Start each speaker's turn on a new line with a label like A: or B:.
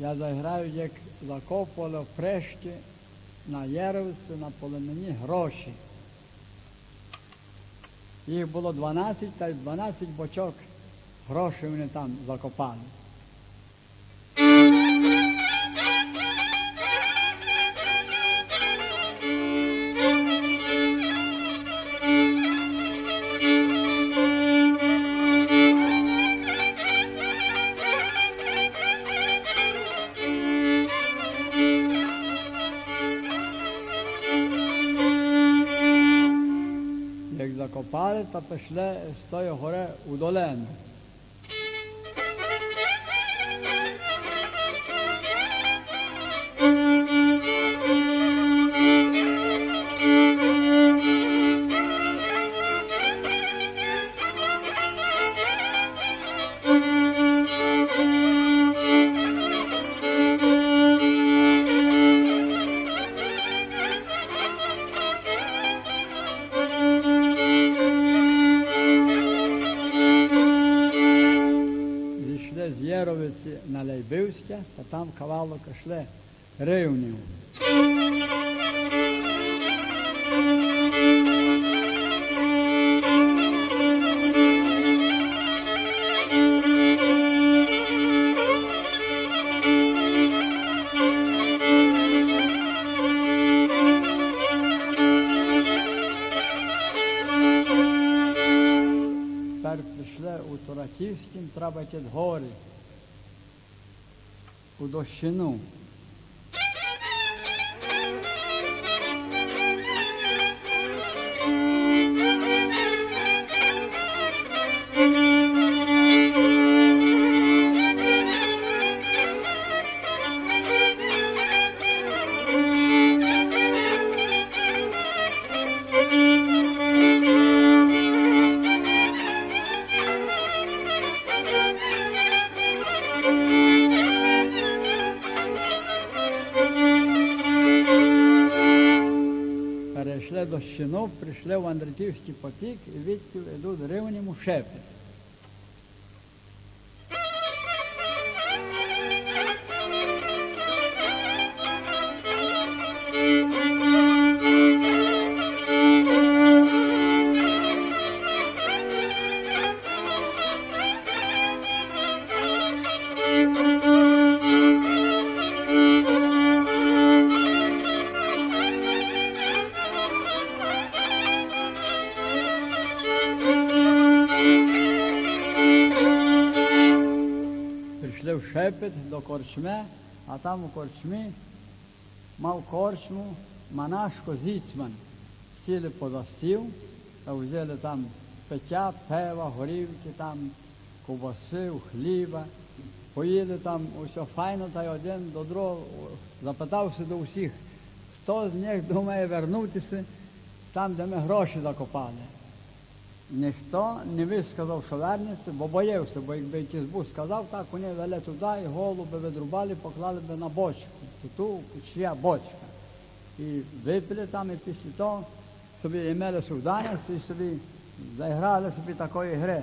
A: Я заграю, як закопували в Прешті на Єровці, на полонені гроші. Їх було 12, та й 12 бочок грошей вони там закопали. Як закопали, то пішли з тої Єровиці на Лейбивське, а там кавалок йшли рівнів. Тепер прийшли у Тураківськім, треба o do Xenon. Перейшли прийшли в Андриківський потік і відки йдуть рівнем у шепіт. Прийшли в шепіт до корчми, а там у корчмі мав корчму монашко Зіцман. Сіли поза стіл, та взяли там пиття, пива, горівки, там, ковбаси, хліба. Поїли там усе файно, та й один до другого запитався до всіх, хто з них думає вернутися там, де ми гроші закопали. Ніхто не висказав, що вернеться, бо боявся, бо якби Кізбу сказав, так вони вели туди і голову видрубали, поклали би на бочку. Ту чия бочка. І випили там, і після того собі імели суданець і собі заграли собі такої гри.